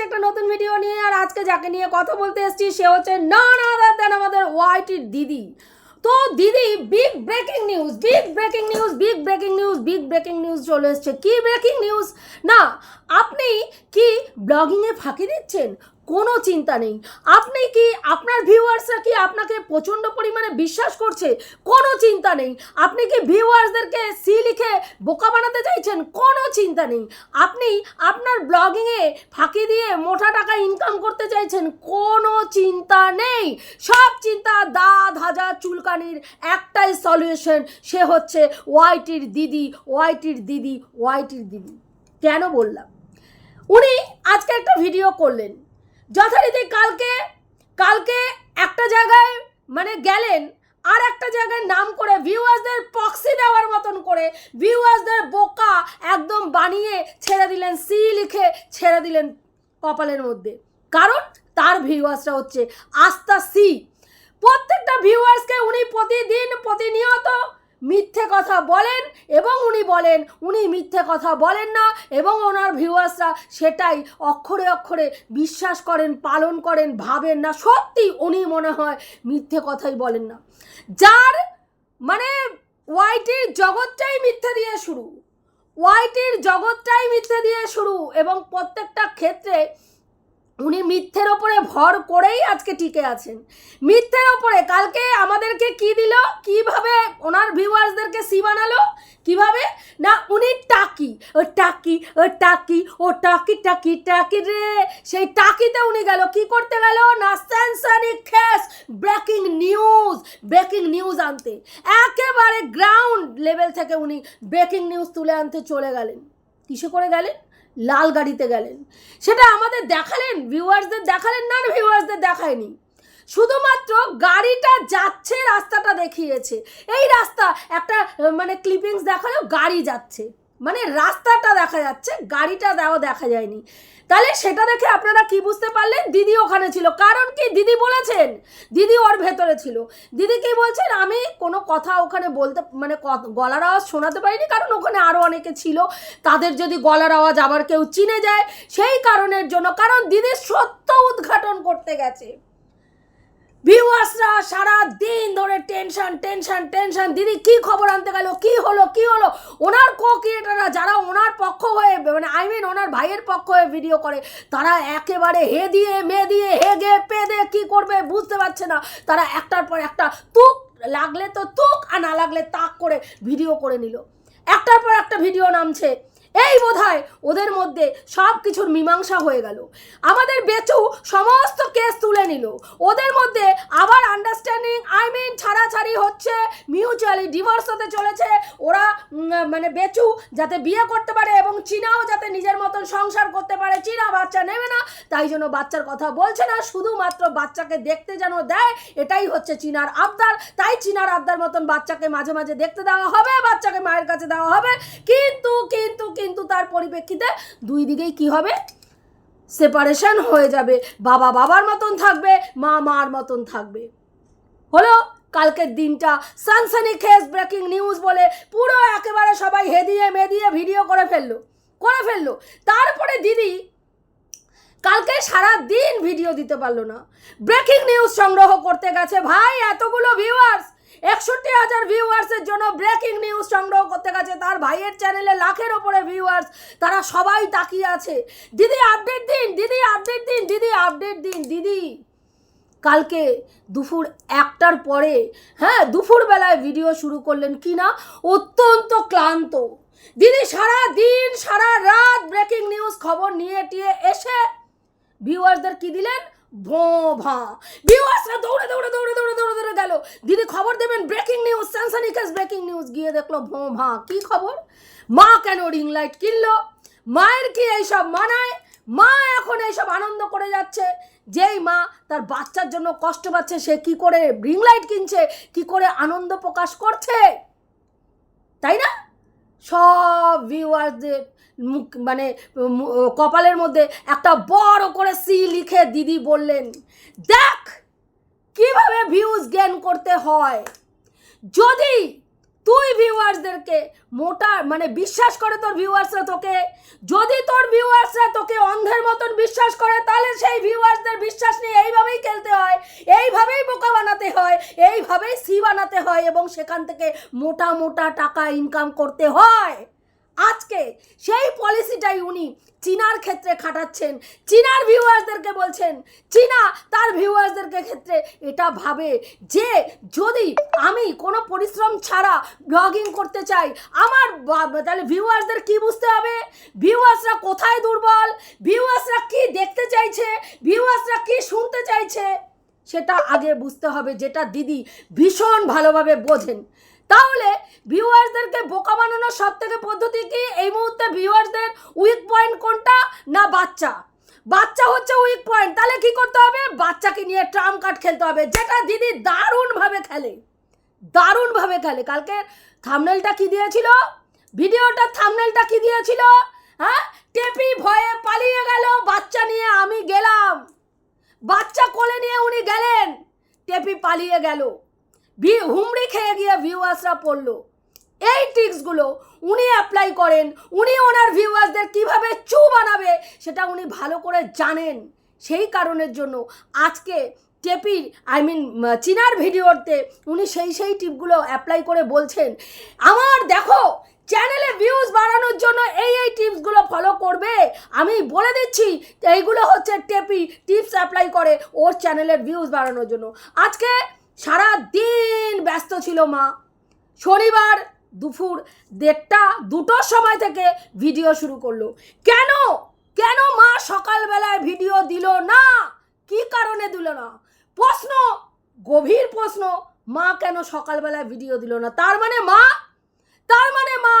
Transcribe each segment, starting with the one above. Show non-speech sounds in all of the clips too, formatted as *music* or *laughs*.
এসেছি একটা নতুন ভিডিও নিয়ে, আর আজকে যাকে নিয়ে কথা বলতে এসছি, সে হচ্ছে না না দেন আমাদের ওয়াইটির দিদি। তো দিদি big breaking news big breaking news big breaking news big breaking news চলে এসছে। কী ব্রেকিং নিউজ না, আপনি কি ব্লগিংয়ে ফাঁকি দিচ্ছেন? কোনো চিন্তা নেই। আপনি কি, আপনার ভিউয়ার্সরা কি আপনাকে প্রচণ্ড পরিমাণে বিশ্বাস করছে? কোনো চিন্তা নেই। আপনি কি ভিউয়ার্সদেরকে সি লিখে বোকা বানাতে চাইছেন? কোনো চিন্তা নেই। আপনি আপনার ব্লগিংয়ে ফাঁকি দিয়ে মোটা টাকা ইনকাম করতে চাইছেন? কোনো চিন্তা নেই। সব চিন্তা দা ধাজা চুলকানির একটাই সলিউশন সে হচ্ছে ওয়াইটির দিদি ওয়াইটির দিদি ওয়াইটির দিদি। কেন বললাম? উনি আজকে একটা ভিডিও করলেন। যথারীতি কালকে কালকে একটা জায়গায় মানে গেলেন, আর একটা জায়গায় নাম করে ভিউয়ার্সদের পক্সি দেওয়ার মতন করে ভিউয়ার্সদের বোকা একদম বানিয়ে ছেড়ে দিলেন সি লিখে ছেড়ে দিলেন কপালের মধ্যে। কারণ তার ভিউয়ার্সরা হচ্ছে আস্থা সি প্রত্যেকটা ভিউয়ার্সকে উনি প্রতিদিন প্রতিনিয়ত কথা বলেন এবং উনি বলেন, উনি মিথ্যে কথা বলেন না এবং ওনার ভিউয়ার্সরা সেটাই অক্ষরে অক্ষরে বিশ্বাস করেন, পালন করেন, ভাবেন না। সত্যি উনি মনে হয় মিথ্যে কথাই বলেন না। যার মানে ওয়াইটির জগৎটাই মিথ্যে দিয়ে শুরু। ওয়াইটির জগৎটাই মিথ্যে দিয়ে শুরু এবং প্রত্যেকটা ক্ষেত্রে উনি মিথ্যের ওপরে ভর করেই আজকে টিকে আছেন। মিথ্যের ওপরে কালকে আমাদেরকে কি দিল? কীভাবে ওনার ভিউয়ার্সদেরকে সি বানালো? কীভাবে? না, উনি টাকি। ও টাকি ও টাকি ও টাকি টাকি টাকি রে। সেই টাকিতে উনি গেল। কি করতে গেল? না স্যানসানি খেস। ব্রেকিং নিউজ ব্রেকিং নিউজ আনতে। একেবারে গ্রাউন্ড লেভেল থেকে উনি ব্রেকিং নিউজ তুলে আনতে চলে গেলেন। কিসে করে গেলেন? লাল গাড়িতে গেলেন। সেটা আমাদের দেখালেন ভিউয়ার্সদের দেখালেন না ভিউয়ার্সদের দেখায়নি। শুধুমাত্র গাড়িটা যাচ্ছে, রাস্তাটা দেখিয়েছে। এই রাস্তা একটা মানে ক্লিপিংস দেখালেও গাড়ি যাচ্ছে। মানে রাস্তাটা দেখা যাচ্ছে, গাড়িটা দেওয়া দেখা যায়নি। তাহলে সেটা দেখে আপনারা কি বুঝতে পারলেন? দিদি ওখানে ছিল। কারণ কি? দিদি বলেছেন। দিদি ওর ভেতরে ছিল। দিদি কি বলছেন? আমি কোনো কথা ওখানে বলতে মানে গলার আওয়াজ শোনাতে পারিনি, কারণ ওখানে আরও অনেকে ছিল। তাদের যদি গলার আওয়াজ আবার কেউ চিনে যায়, সেই কারণের জন্য। কারণ দিদি সত্য উদ্ঘাটন করতে গেছে। ভিউয়ার্সরা সারা দিন ধরে টেনশন টেনশন টেনশন। দিদি, কি খবর আনতে গেল? কি হলো? কি হলো? ওনার কো ক্রিয়েটাররা যারা ওনার পক্ষ হয়ে মানে আই মিন ওনার ভাইয়ের পক্ষ হয়ে ভিডিও করে, তারা একেবারে হে দিয়ে মে দিয়ে হে হেগে, পেদে কি করবে বুঝতে পারছে না। তারা একটার পর একটা তুক, লাগলে তো তুক, আর না লাগলে তাক করে ভিডিও করে নিল। একটার পর একটা ভিডিও নামছে। এই বোধহয় ওদের মধ্যে সব কিছুর মীমাংসা হয়ে গেল। আমাদের বেচু সমস্ত কেস তুলে নিল। ওদের মধ্যে আবার আন্ডারস্ট্যান্ডিং আই মিন ছাড়াছাড়ি হচ্ছে মিউচুয়ালি ডিভোর্স হতে চলেছে। ওরা মানে বেচু যাতে বিয়ে করতে পারে এবং চীনাও যাতে নিজের মতন সংসার করতে পারে। চীনা বাচ্চা নেবে না, তাই জন্য বাচ্চার কথা বলছে না, শুধুমাত্র বাচ্চাকে দেখতে যেন দেয়, এটাই হচ্ছে চীনার আবদার। তাই চীনার আবদার মতন বাচ্চাকে মাঝে মাঝে দেখতে দেওয়া হবে, বাচ্চাকে মায়ের কাছে দেওয়া হবে। কিন্তু কিন্তু কিন্তু তার পরিপ্রেক্ষিতে দুই দিকেই কি হবে? সেপারেশন হয়ে যাবে। বাবা বাবার মতন থাকবে, মা মার মতন থাকবে। হলো কালকের দিনটা। সানসানি খেস ব্রেকিং নিউজ বলে পুরো একেবারে সবাই হেদিয়ে মেদিয়ে ভিডিও করে ফেলল করে ফেলল। তারপরে দিদি কালকে সারা দিন ভিডিও দিতে পারল না। ব্রেকিং নিউজ সংগ্রহ করতে গেছে। ভাই, এতগুলো ভিউয়ার্স একষট্টি হাজার ভিউয়ার্সের জন্য ব্রেকিং নিউজ সংগ্রহ করতে গেছে তার ভাইয়ের চ্যানেলে লাখের ওপরে ভিউয়ার্স তারা সবাই তাকিয়ে আছে। দিদি আপডেট দিন, দিদি আপডেট দিন, দিদি আপডেট দিন, দিদি। কালকে দুপুর একটার পরে হ্যাঁ দুপুর বেলায় ভিডিও শুরু করলেন কি না? অত্যন্ত ক্লান্ত। দিদি, সারা দিন, সারা রাত ব্রেকিং নিউজ খবর নিয়ে টিয়ে এসে ভিউয়ার্সদের কি দিলেন? ভো ভা ভিউয়ার্সরা দৌড়ে দৌড়ে দৌড়ে দৌড়ে দৌড়ে দৌড়ে গেল। দিদি খবর দেবেন ব্রেকিং নিউজ স্যানসানিকাস ব্রেকিং নিউজ গিয়ে দেখল ভো ভা কি খবর? মা কেন রিং লাইট কিনলো? মায়ের কি এইসব মানায়? মা এখন এইসব আনন্দ করে যাচ্ছে। যেই মা তার বাচ্চার জন্য কষ্ট পাচ্ছে, সে কি করে রিং লাইট কিনছে? কি করে আনন্দ প্রকাশ করছে? তাই না? সব ভিউয়ারদের মুখ মানে কপালের মধ্যে একটা বড় করে সি লিখে দিদি বললেন, দেখ কীভাবে ভিউজ গেন করতে হয়। যদি তুই ভিউয়ার্সদেরকে মোটা মানে বিশ্বাস করে তোর ভিউয়ার্সরা তোকে। যদি তোর ভিউয়ার্সরা তোকে অন্ধের মতন বিশ্বাস করে, তাহলে সেই ভিউয়ার্সদের বিশ্বাস নিয়ে এইভাবেই খেলতে হয়, এইভাবেই বোকা বানাতে হয়, এইভাবেই সি বানাতে হয় এবং সেখান থেকে মোটা মোটা টাকা ইনকাম করতে হয়। আজকে সেই পলিসিটাই উনি চীনার ক্ষেত্রে খাটাচ্ছেন। চীনার ভিউয়ার্সদেরকে বলছেন, চীনা তার ভিউয়ার্সদেরকে ক্ষেত্রে এটা ভাবে যে যদি আমি কোনো পরিশ্রম ছাড়া ব্লগিং করতে চাই, আমার তাহলে ভিউয়ার্সদের কি বুঝতে হবে? ভিউয়ার্সরা কোথায় দুর্বল? ভিউয়ার্সরা কি দেখতে চাইছে? ভিউয়ার্সরা কি শুনতে চাইছে? সেটা আগে বুঝতে হবে, যেটা দিদি ভীষণ ভালোভাবে বোঝেন। তাহলে ভিউয়ার্সদেরকে বোকা বানানোর সব থেকে পদ্ধতি কি? এই মুহূর্তে ভিউয়ার্সদের উইক পয়েন্ট কোনটা না বাচ্চা? বাচ্চা হচ্ছে উইক পয়েন্ট তাহলে কি করতে হবে? বাচ্চাকে নিয়ে ট্রাম কার্ড খেলতে হবে, যেটা দিদি দারুণভাবে খেলে। দারুণভাবে খেলে। কালকে থামনেলটা কি দিয়েছিল? ভিডিওটা থামনেলটা কি দিয়েছিল? হ্যাঁ? টেপি ভয়ে পালিয়ে গেল, বাচ্চা নিয়ে আমি গেলাম। বাচ্চা কোলে নিয়ে উনি গেলেন, টেপি পালিয়ে গেল। হুমড়ি খেয়ে গিয়ে ভিউয়ার্সরা পড়ল। এই ট্রিক্সগুলো উনি অ্যাপ্লাই করেন। উনি ওনার ভিউয়ার্সদের কীভাবে চু বানাবে, সেটা উনি ভালো করে জানেন। সেই কারণের জন্য আজকে টেপির আই মিন চিনার ভিডিওতে উনি সেই সেই টিপগুলো অ্যাপ্লাই করে বলছেন। আমার দেখো চ্যানেলে ভিউজ বাড়ানোর জন্য এই এই টিপসগুলো ফলো করবে। আমি বলে দিচ্ছি, এইগুলো হচ্ছে টেপি টিপস অ্যাপ্লাই করে ওর চ্যানেলের ভিউজ বাড়ানোর জন্য। আজকে সারা দিন ব্যস্ত ছিল মা। শনিবার দুপুর দেড়টা, দুটোর সময় থেকে ভিডিও শুরু করল। কেন? কেন মা সকালবেলায় ভিডিও দিল না? কি কারণে দিল না? প্রশ্ন, গভীর প্রশ্ন, মা কেন সকালবেলায় ভিডিও দিল না? তার মানে মা, তার মানে মা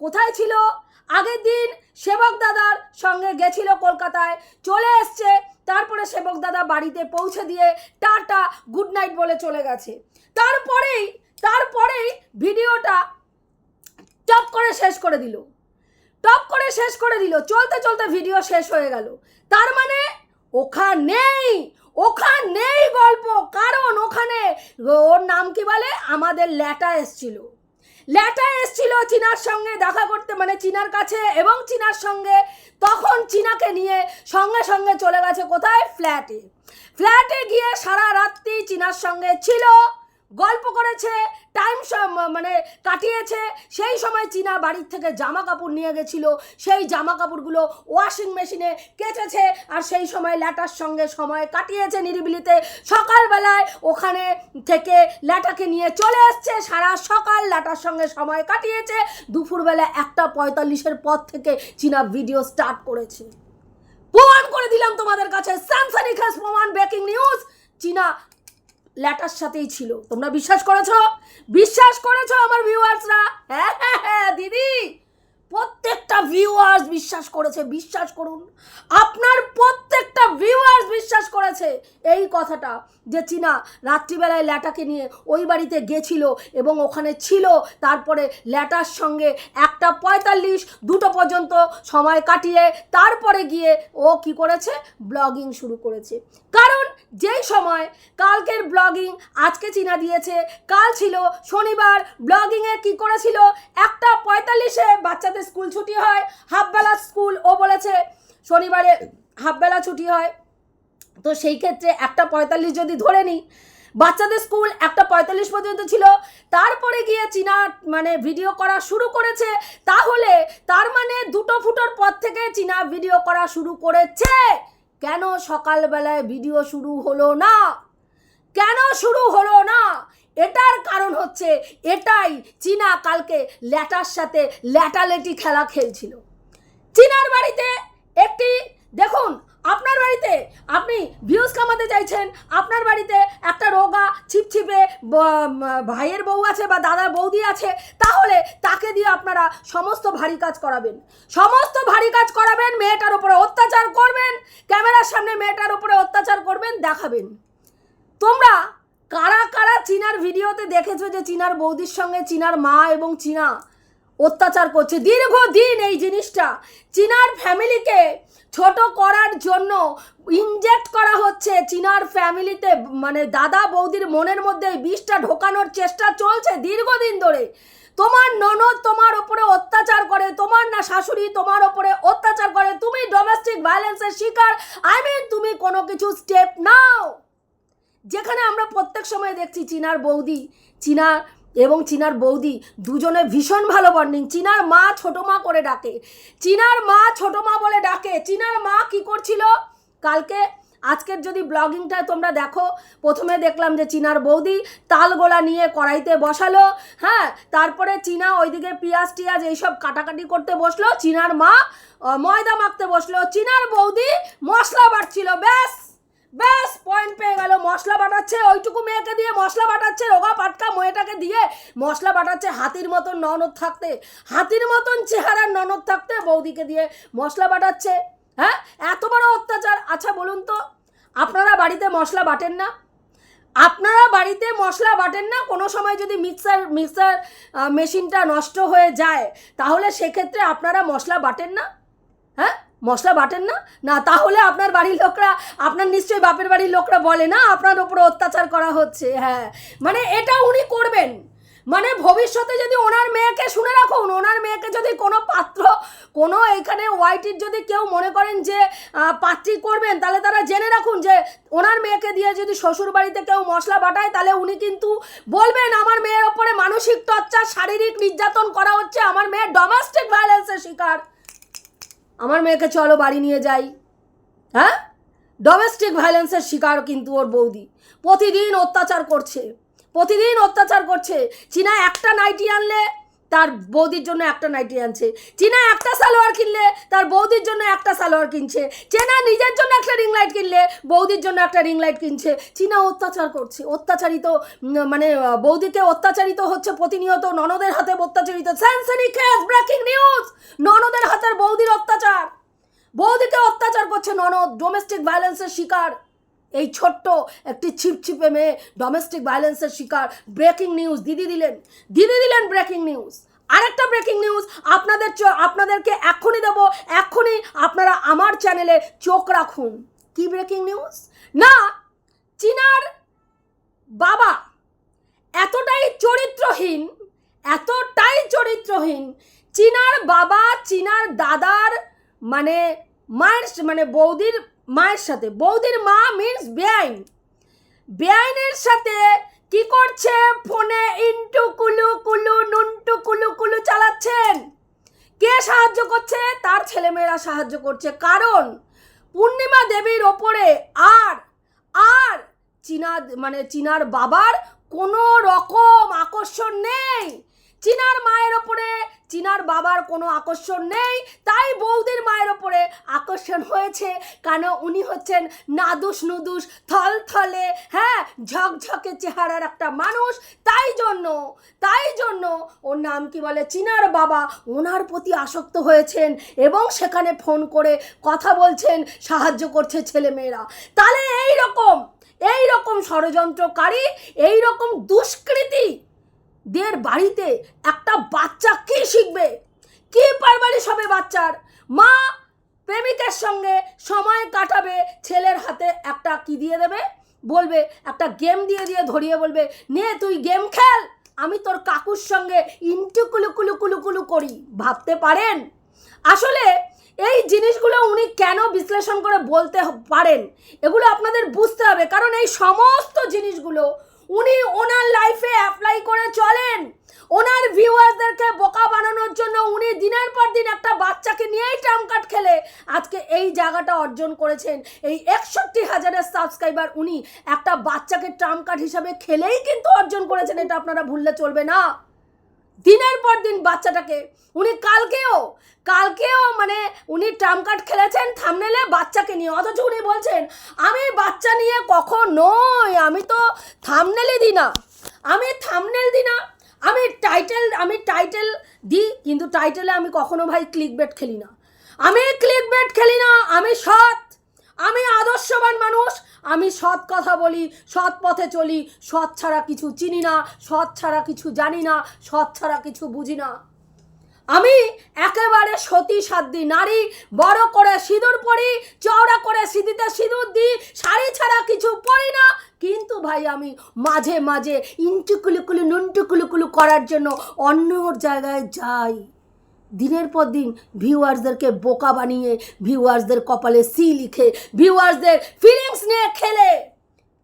কোথায় ছিল? আগের দিন সেবক দাদার সঙ্গে গেছিল কলকাতায়, চলে এসছে। তারপরে সেবক দাদা বাড়িতে পৌঁছে দিয়ে টাটা গুড নাইট বলে চলে গেছে। তারপরেই তারপরেই ভিডিওটা টপ করে শেষ করে দিল। টপ করে শেষ করে দিল। চলতে চলতে ভিডিও শেষ হয়ে গেল। তার মানে ওখানেই ওখানেই গল্প। কারণ ওখানে ওর নাম কি বলে? আমাদের ল্যাটা এসছিল। ল্যাটা এসছিল চীনার সঙ্গে দেখা করতে মানে চীনার কাছে, এবং চীনার সঙ্গে তখন চীনাকে নিয়ে সঙ্গে সঙ্গে চলে গেছে কোথায়? ফ্ল্যাটে। ফ্ল্যাটে গিয়ে সারা রাত্রি চীনার সঙ্গে ছিল। গল্প করেছে টাইম মানে কাটিয়েছে। সেই সময় চীনা বাড়ির থেকে জামা কাপড় নিয়ে গেছিল। সেই জামা কাপড়গুলো ওয়াশিং মেশিনে কেচেছে আর সেই সময় ল্যাটার সঙ্গে সময় কাটিয়েছে নিরিবিলিতে। সকালবেলায় ওখানে থেকে ল্যাটাকে নিয়ে চলে এসছে। সারা সকাল ল্যাটার সঙ্গে সময় কাটিয়েছে। দুপুরবেলা একটা পঁয়তাল্লিশের পর থেকে চীনা ভিডিও স্টার্ট করেছে। প্রমাণ করে দিলাম তোমাদের কাছে। স্যামসানি প্রমাণ ব্রেকিং নিউজ চীনা ল্যাটার সাথেই ছিল। তোমরা বিশ্বাস করেছ? বিশ্বাস করেছ আমার ভিউয়ার্সরা হ্যাঁ হ্যাঁ হ্যাঁ দিদি। প্রত্যেকটা ভিউয়ার্স বিশ্বাস করেছে, বিশ্বাস করুন। আপনার প্রত্যেকটা ভিউয়ার্স বিশ্বাস করেছে এই কথাটা, যে চীনা রাত্রিবেলায় ল্যাটাকে নিয়ে ওই বাড়িতে গেছিল এবং ওখানে ছিল, তারপরে ল্যাটার সঙ্গে একটা পঁয়তাল্লিশ, দুটো পর্যন্ত সময় কাটিয়ে তারপরে গিয়ে ও কি করেছে? ব্লগিং শুরু করেছে। কারণ যেই সময় কালকের ব্লগিং আজকে চিনা দিয়েছে। কাল ছিল শনিবার, ব্লগিংয়ে কি করেছিল? একটা পঁয়তাল্লিশে বাচ্চাদের স্কুল ছুটি হয়, হাফবেলা স্কুল, ও বলেছে শনিবারে হাফবেলা ছুটি হয়। তো সেই ক্ষেত্রে একটা পঁয়তাল্লিশ যদি ধরে নিই, বাচ্চাদের স্কুল একটা পঁয়তাল্লিশ পর্যন্ত ছিল। তারপরে গিয়ে চীনা মানে ভিডিও করা শুরু করেছে। তাহলে তার মানে দুটো ফুটোর পর থেকে চীনা ভিডিও করা শুরু করেছে। কেন সকালবেলায় ভিডিও শুরু হলো না? কেন শুরু হলো না? এটার কারণ হচ্ছে এটাই চীনা কালকে ল্যাটার সাথে ল্যাটালেটি খেলা খেলছিল। চীনার বাড়িতে একটি, দেখুন, আপনার বাড়িতে আপনি ভিউজ কামাতে চাইছেন আপনার বাড়িতে একটা রোগা ছিপছিপে ভাইয়ের বউ আছে বা দাদার বৌদি আছে, তাহলে তাকে দিয়ে আপনারা সমস্ত ভারী কাজ করাবেন। সমস্ত ভারী কাজ করাবেন, মেয়েটার উপরে অত্যাচার করবেন, ক্যামেরার সামনে মেয়েটার উপরে অত্যাচার করবেন, দেখাবেন। তোমরা কারা কারা চীনার ভিডিওতে দেখেছ যে চীনার বৌদির সঙ্গে চীনার মা এবং চীনা অত্যাচার করছে? দীর্ঘদিন এই জিনিসটা, চীনার ফ্যামিলিকে ছোট করার জন্য ইনজেক্ট করা হচ্ছে চিনার ফ্যামিলিতে মানে দাদা বৌদির মনের মধ্যে এই বিষটা ঢোকানোর চেষ্টা চলছে দীর্ঘদিন ধরে। তোমার ননদ তোমার ওপরে অত্যাচার করে, তোমার না শাশুড়ি তোমার ওপরে অত্যাচার করে, তুমি ডোমেস্টিক ভায়োলেন্সের শিকার। আই মিন তুমি কোনো কিছু স্টেপ নাও। যেখানে আমরা প্রত্যেক সময় দেখছি চীনার বৌদি চীনা এবং চীনার বৌদি দুজনে ভীষণ ভালো বন্ডিং চীনার মা ছোটো মা করে ডাকে। চীনার মা ছোটো মা বলে ডাকে। চীনার মা কি করছিল? কালকে, আজকের যদি ব্লগিংটা তোমরা দেখো, প্রথমে দেখলাম যে চীনার বৌদি তালগোলা নিয়ে কড়াইতে বসালো। হ্যাঁ তারপরে চীনা ওইদিকে পিঁয়াজ টিয়াজ এইসব কাটাকাটি করতে বসল। চীনার মা ময়দা মাখতে বসল। চীনার বৌদি মশলা বাড়ছিল ব্যাস। ব্যাস পয়েন্ট পেয়ে গেল। মশলা বাটাচ্ছে, ওইটুকু মেয়েকে দিয়ে মশলা বাটাচ্ছে, রোগা পাটকা মেয়েটাকে দিয়ে মশলা বাটাচ্ছে হাতির মতন ননদ থাকতে। হাতির মতন চেহারার ননদ থাকতে বৌদিকে দিয়ে মশলা বাটাচ্ছে। হ্যাঁ? এত বড় অত্যাচার। আচ্ছা বলুন তো, আপনারা বাড়িতে মশলা বাটেন না? আপনারা বাড়িতে মশলা বাটেন না? কোনো সময় যদি মিক্সার মিক্সার মেশিনটা নষ্ট হয়ে যায়, তাহলে সেক্ষেত্রে আপনারা মশলা বাটেন না? হ্যাঁ? মশলা বাটেন না? না, তাহলে আপনার বাড়ির লোকরা, আপনার নিশ্চয়ই বাপের বাড়ির লোকরা বলে না আপনার ওপরে অত্যাচার করা হচ্ছে হ্যাঁ। মানে এটা উনি করবেন। মানে ভবিষ্যতে যদি ওনার মেয়েকে শুনে রাখুন, ওনার মেয়েকে যদি কোনো পাত্র, কোনো এখানে ওয়াইটির যদি কেউ মনে করেন যে পাত্রী করবেন, তাহলে তারা জেনে রাখুন যে, ওনার মেয়েকে দিয়ে যদি শ্বশুর বাড়িতে কেউ মশলা বাটায়, তাহলে উনি কিন্তু বলবেন, আমার মেয়ের ওপরে মানসিক টর্চার, শারীরিক নির্যাতন করা হচ্ছে, আমার মেয়ের ডোমেস্টিক ভায়োলেন্সের শিকার। আমার মেয়েকে চলো বাড়ি নিয়ে যাই। হ্যাঁ? ডোমেস্টিক ভায়োলেন্সের শিকার কিন্তু ওর বৌদি। প্রতিদিন অত্যাচার করছে। প্রতিদিন অত্যাচার করছে। চীনা একটা নাইটি আনলে তার বৌদির জন্য একটা নাইটি আনছে। চীনা একটা সালোয়ার কিনলে তার বৌদির জন্য একটা সালোয়ার কিনছে। চেনা নিজের জন্য একটা রিং লাইট কিনলে বৌদির জন্য একটা রিং লাইট কিনছে। চীনা অত্যাচার করছে। অত্যাচারিত মানে বৌদিকে অত্যাচারিত হচ্ছে প্রতিনিয়ত ননদের হাতে অত্যাচারিত। ব্রেকিং নিউজ ননদের হাতের বৌদির অত্যাচার। বৌদিকে অত্যাচার করছে ননদ। ডোমেস্টিক ভায়োলেন্সের শিকার। এই ছোট্ট একটি ছিপছিপে মেয়ে ডোমেস্টিক ভায়োলেন্সের শিকার। ব্রেকিং নিউজ দিদি দিলেন দিদি দিলেন ব্রেকিং নিউজ আরেকটা ব্রেকিং নিউজ আপনাদের আপনাদেরকে এক্ষুনি দেবো এক্ষুনি আপনারা আমার চ্যানেলে চোখ রাখুন। কি ব্রেকিং নিউজ না, চীনার বাবা এতটাই চরিত্রহীন এতটাই চরিত্রহীন, চীনার বাবা, চীনার দাদার মানে মায়ের মানে বৌদির মায়ের সাথে বৌদির মা মিন্স বেআইন বেআইনের সাথে কি করছে? ফোনে ইন্টু কুলু কুলু নুনটু কুলু কুলু চালাচ্ছেন। কে সাহায্য করছে? তার ছেলেমেয়েরা সাহায্য করছে। কারণ পূর্ণিমা দেবীর ওপরে আর আর চীনা মানে চীনার বাবার কোনো রকম আকর্ষণ নেই। চীনার মায়ের ওপরে, চিনার বাবার কোনো আকর্ষণ নেই, তাই বৌদির মায়ের ওপরে আকর্ষণ হয়েছে। কেন? উনি হচ্ছেন নাদুস নুদুস থল থলে হ্যাঁ ঝকঝকে চেহারার একটা মানুষ। তাই জন্য তাই জন্য ওর নাম কি বলে? চিনার বাবা ওনার প্রতি আসক্ত হয়েছেন এবং সেখানে ফোন করে কথা বলছেন, সাহায্য করছে ছেলেমেয়েরা। তাহলে এই রকম এই রকম ষড়যন্ত্রকারী এই রকম দুষ্কৃতী দের বাড়িতে একটা বাচ্চা কি শিখবে? কি পারবারিশ হবে বাচ্চার? মা প্রেমিকের সঙ্গে সময় কাটাবে, ছেলের হাতে একটা কি দিয়ে দেবে? বলবে, একটা গেম দিয়ে দিয়ে ধরিয়ে বলবে, নে, তুই গেম খেল, আমি তোর কাকুর সঙ্গে ইন্টু কুলু কুলু কুলু কুলু করি। ভাবতে পারেন? আসলে এই জিনিসগুলো উনি কেন বিশ্লেষণ করে বলতে পারেন, এগুলো আপনাদের বুঝতে হবে, কারণ এই সমস্ত জিনিসগুলো উনি ওনার লাইফে অ্যাপ্লাই করে চলেন। ওনার ভিউয়ারদেরকে বোকা বানানোর জন্য উনি দিনের পর দিন একটা বাচ্চাকে নিয়েই ট্রাম কার্ড খেলে। আজকে এই জায়গাটা অর্জন করেছেন। এই একষট্টি হাজারের সাবস্ক্রাইবার উনি একটা বাচ্চাকে ট্রাম কার্ড হিসাবে খেলেই কিন্তু অর্জন করেছেন, এটা আপনারা ভুললে চলবে না। দিনের পর দিন বাচ্চাটাকে। উনি কালকেও কালকেও মানে উনি ট্রাম কার্ড খেলেছেন, থামনেলে বাচ্চাকে নিয়ে। অথচ উনি বলছেন, আমি বাচ্চা নিয়ে কখনোই আমি তো থামনেলই দিই না। আমি থামনেল দিই না। আমি টাইটেল আমি টাইটেল দিই, কিন্তু টাইটেলে আমি কখনো ভাই ক্লিক বেট খেলি না। আমি ক্লিক বেট খেলি না, আমি সৎ আমি সৎ কথা বলি, সৎ পথে চলি, সৎ ছাড়া কিছু চিনি না, সৎ ছাড়া কিছু জানি না, সৎ ছাড়া কিছু বুঝি না। আমি একেবারে সতী সাধ্যি নারী, বড় করে সিঁদুর পরি, চওড়া করে সিঁদিতে সিঁদুর দিই, শাড়ি ছাড়া কিছু পরি না। কিন্তু ভাই, আমি মাঝে মাঝে ইন্টু কুলুকুলু, নুনটু করার জন্য অন্য জায়গায় যাই। দিনের পর দিন ভিউয়ার্সদেরকে বোকা বানিয়ে, ভিউয়ার্সদের কপালে সি লিখে, ভিউয়ার্সদের ফিলিংস নিয়ে খেলে।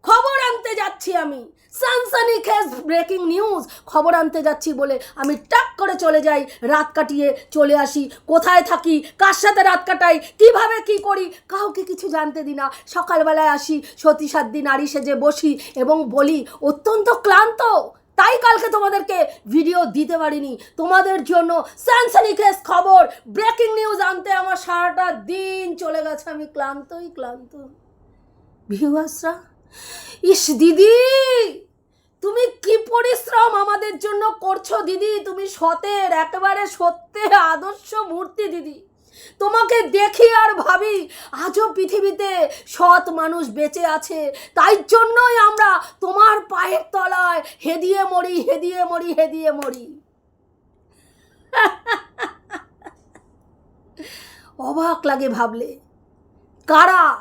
খবর আনতে যাচ্ছি আমি। সানসানি খেস ব্রেকিং নিউজ খবর আনতে যাচ্ছি বলে আমি টাক করে চলে যাই, রাত কাটিয়ে চলে আসি। কোথায় থাকি? কার সাথে রাত কাটাই? কীভাবে কি করি? কাউকে কিছু জানতে দিই না। সকালবেলায় আসি, সতী সাত দিন আড়ি সেজে বসি এবং বলি, অত্যন্ত ক্লান্ত। তাই কালকে তোমাদেরকে ভিডিও দিতে পারিনি। তোমাদের জন্য স্যানসানিকেস খবর ব্রেকিং নিউজ আনতে আমার সারাটা দিন চলে গেছে। আমি ক্লান্তই, ক্লান্ত। ভিউয়ার্সরা, ইস দিদি, তুমি কি পরিশ্রম আমাদের জন্য করছ দিদি? তুমি সতের, একেবারে সত্যের আদর্শ মূর্তি দিদি। তোমাকে দেখি আর ভাবি আজও পৃথিবীতে সৎ মানুষ বেঁচে আছে। তাই জন্যই আমরা তোমার পায়ের তলায় হেদিয়ে মরি হেদিয়ে মরি হেদিয়ে মরি। *laughs* অবাক লাগে ভাবলে। কারা?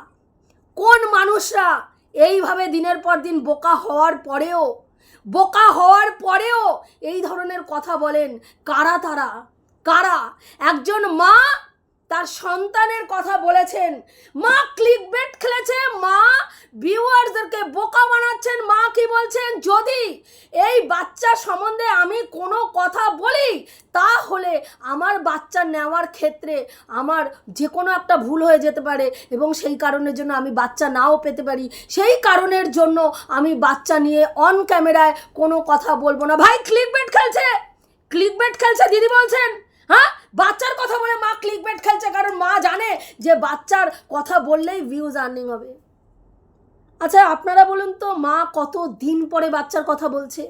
কোন মানুষরা এইভাবে দিনের পর দিন বোকা হওয়ার পরেও, বোকা হওয়ার পরেও এই ধরনের কথা বলেন? কারা তারা? কারা? একজন মা তার সন্তানের কথা বলেছেন। মা ক্লিক বেট খেলেছে, মা ভিউয়ার্সদেরকে বোকা বানাচ্ছেন, মা কি বলছেন? যদি এই বাচ্চা সম্বন্ধে আমি কোনো কথা বলি, তাহলে আমার বাচ্চা নেওয়ার ক্ষেত্রে আমার যে কোনো একটা ভুল হয়ে যেতে পারে এবং সেই কারণের জন্য আমি বাচ্চা নাও পেতে পারি। সেই কারণের জন্য আমি বাচ্চা নিয়ে অন ক্যামেরায় কোনো কথা বলব না। ভাই ক্লিক বেট খেলছে! ক্লিক বেট খেলছে, দিদি বলছেন হ্যাঁ? বাচ্চার কথা বলে মা ক্লিক বেট খেলছে, কারণ মা জানে যে বাচ্চার কথা বললেই ভিউজ আর্নিং হবে। আচ্ছা আপনারা বলুন তো, মা কত দিন পরে বাচ্চার কথা বলছে?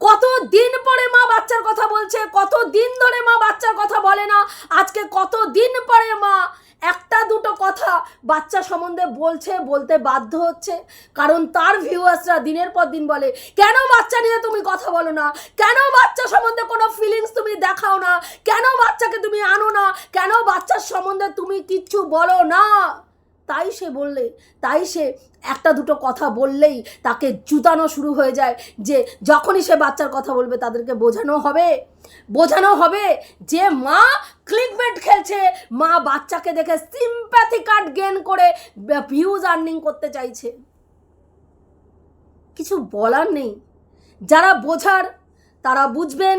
কত দিন পরে মা বাচ্চার কথা বলছে? কত দিন ধরে মা বাচ্চার কথা বলে না? আজকে কত দিন পরে মা একটা দুটো কথা বাচ্চা সম্বন্ধে বলছে, বলতে বাধ্য হচ্ছে। কারণ তার ভিউয়ার্সরা দিনের পর দিন বলে, কেন বাচ্চা নিয়ে তুমি কথা বলো না? কেন বাচ্চা সম্বন্ধে কোনো ফিলিংস তুমি দেখাও না? কেন বাচ্চাকে তুমি আনো না? কেন বাচ্চার সম্বন্ধে তুমি কিচ্ছু বলো না? তাই সে বললে, তাই সে একটা দুটো কথা বললেই তাকে জুতানো শুরু হয়ে যায় যে যখনই সে বাচ্চার কথা বলবে তাদেরকে বোঝানো হবে। বোঝানো হবে যে মা ক্লিকবেট খেলছে। মা বাচ্চাকে দেখে সিম্প্যাথি কার্ড গেন করে ভিউজ আর্নিং করতে চাইছে। কিছু বলার নেই। যারা বোঝার তারা বুঝবেন।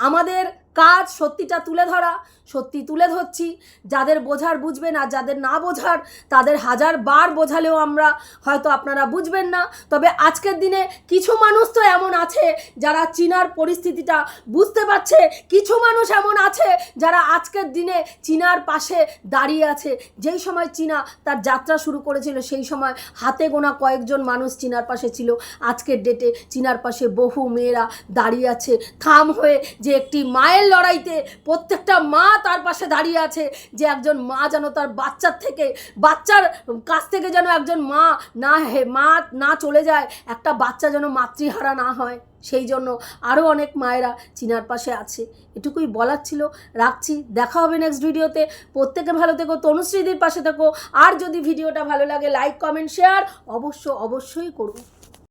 আমাদের কাজ সত্যিটা তুলে ধরা, সত্যি তুলে ধরছি। যাদের বোঝার বুঝবেন আর যাদের না বোঝার, তাদের হাজার বার বোঝালেও আমরা হয়তো আপনারা বুঝবেন না। তবে আজকের দিনে কিছু মানুষ তো এমন আছে যারা চীনার পরিস্থিতিটা বুঝতে পারছে। কিছু মানুষ এমন আছে যারা আজকের দিনে চীনার পাশে দাঁড়িয়ে আছে। যেই সময় চীনা তার যাত্রা শুরু করেছিল, সেই সময় হাতে গোনা কয়েকজন মানুষ চীনার পাশে ছিল। আজকের ডেটে চীনার পাশে বহু মেয়েরা দাঁড়িয়ে আছে। থাম হয়ে যে একটি মায়ের লড়াইতে প্রত্যেকটা মা তার পাশে দাঁড়িয়ে আছে যে একজন মা যেন তার বাচ্চার থেকে, বাচ্চার কাছ থেকে যেন একজন মা না হে, মা না চলে যায়, একটা বাচ্চা যেন মাতৃহারা না হয়। সেই জন্য আরও অনেক মায়েরা চিনার পাশে আছে। এটুকুই বলার ছিল। রাখছি। দেখা হবে নেক্সট ভিডিওতে প্রত্যেকে ভালো থেকো, তনুশ্রীদির পাশে থেকো। আর যদি ভিডিওটা ভালো লাগে লাইক কমেন্ট শেয়ার অবশ্য, অবশ্যই করুন।